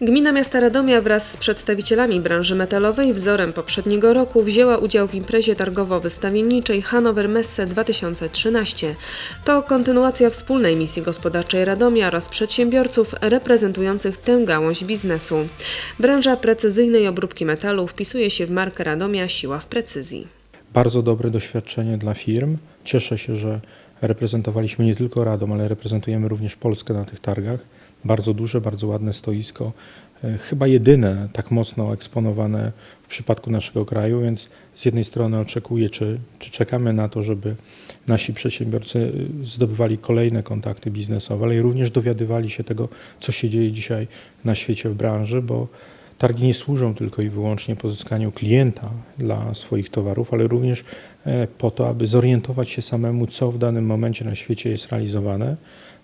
Gmina Miasta Radomia wraz z przedstawicielami branży metalowej wzorem poprzedniego roku wzięła udział w imprezie targowo-wystawienniczej Hanover Messe 2013. To kontynuacja wspólnej misji gospodarczej Radomia oraz przedsiębiorców reprezentujących tę gałąź biznesu. Branża precyzyjnej obróbki metalu wpisuje się w markę Radomia Siła w precyzji. bardzo dobre doświadczenie dla firm. Cieszę się, że reprezentowaliśmy nie tylko Radom, ale reprezentujemy również Polskę na tych targach. Bardzo duże, bardzo ładne stoisko, e, chyba jedyne tak mocno eksponowane w przypadku naszego kraju, więc z jednej strony oczekuję, czy, czy czekamy na to, żeby nasi przedsiębiorcy y, zdobywali kolejne kontakty biznesowe, ale również dowiadywali się tego, co się dzieje dzisiaj na świecie w branży, bo Targi nie służą tylko i wyłącznie pozyskaniu klienta dla swoich towarów, ale również e, po to, aby zorientować się samemu, co w danym momencie na świecie jest realizowane.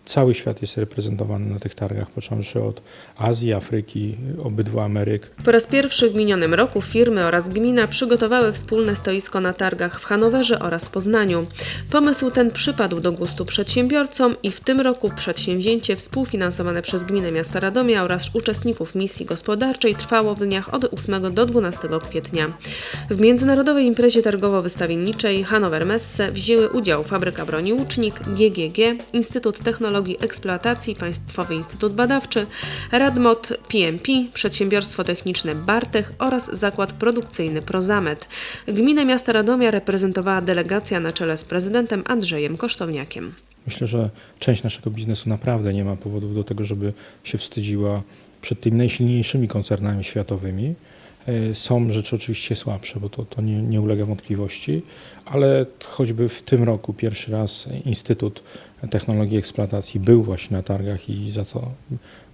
Cały świat jest reprezentowany na tych targach, począwszy od Azji, Afryki, obydwu Ameryk. Po raz pierwszy w minionym roku firmy oraz gmina przygotowały wspólne stoisko na targach w Hanowerze oraz Poznaniu. Pomysł ten przypadł do gustu przedsiębiorcom i w tym roku przedsięwzięcie współfinansowane przez Gminę Miasta Radomia oraz uczestników misji gospodarczej trwało w dniach od 8 do 12 kwietnia. W międzynarodowej imprezie targowo-wystawienniczej Hanover Messe wzięły udział Fabryka Broni Łucznik, GGG, Instytut Technologii Eksploatacji, Państwowy Instytut Badawczy, Radmot PMP, Przedsiębiorstwo Techniczne Bartech oraz Zakład Produkcyjny Prozamet. Gminę Miasta Radomia reprezentowała delegacja na czele z prezydentem Andrzejem Kosztowniakiem. Myślę, że część naszego biznesu naprawdę nie ma powodów do tego, żeby się wstydziła przed tymi najsilniejszymi koncernami światowymi. E, Są rzeczy oczywiście słabsze, bo to, to nie, nie ulega wątpliwości, ale choćby w tym roku pierwszy raz Instytut Technologii Eksploatacji był właśnie na targach i za co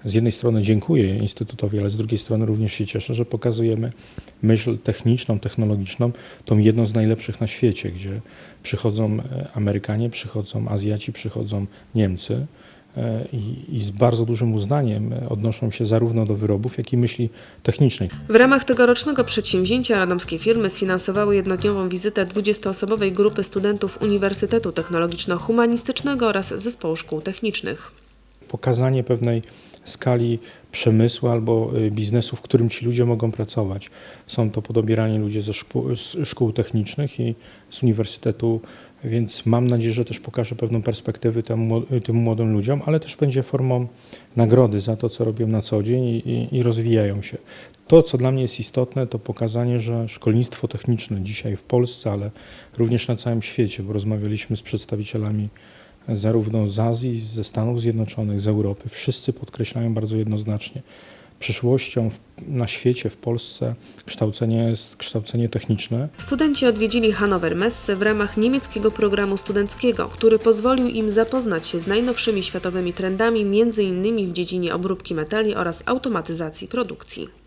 z jednej strony dziękuję Instytutowi, ale z drugiej strony również się cieszę, że pokazujemy myśl techniczną, technologiczną, tą jedną z najlepszych na świecie, gdzie przychodzą e, Amerykanie, przychodzą Azjaci, przychodzą Niemcy i, z bardzo dużym uznaniem odnoszą się zarówno do wyrobów, jak i myśli technicznej. W ramach tegorocznego przedsięwzięcia radomskie firmy sfinansowały jednodniową wizytę 20-osobowej grupy studentów Uniwersytetu Technologiczno-Humanistycznego oraz Zespołu Szkół Technicznych. pokazanie pewnej skali przemysłu albo y, biznesu, w którym ci ludzie mogą pracować. Są to podobierani ludzie ze szkół, z szkół technicznych i z uniwersytetu, więc mam nadzieję, że też pokaże pewną perspektywę tym młodym ludziom, ale też będzie formą nagrody za to, co robią na co dzień i, i, i rozwijają się. To, co dla mnie jest istotne, to pokazanie, że szkolnictwo techniczne dzisiaj w Polsce, ale również na całym świecie, bo rozmawialiśmy z przedstawicielami zarówno z Azji, ze Stanów Zjednoczonych, z Europy, wszyscy podkreślają bardzo jednoznacznie, przyszłością na świecie, w Polsce kształcenie jest kształcenie techniczne. Studenci odwiedzili Hanover Messe w ramach niemieckiego programu studenckiego, który pozwolił im zapoznać się z najnowszymi światowymi trendami, m.in. w dziedzinie obróbki metali oraz automatyzacji produkcji.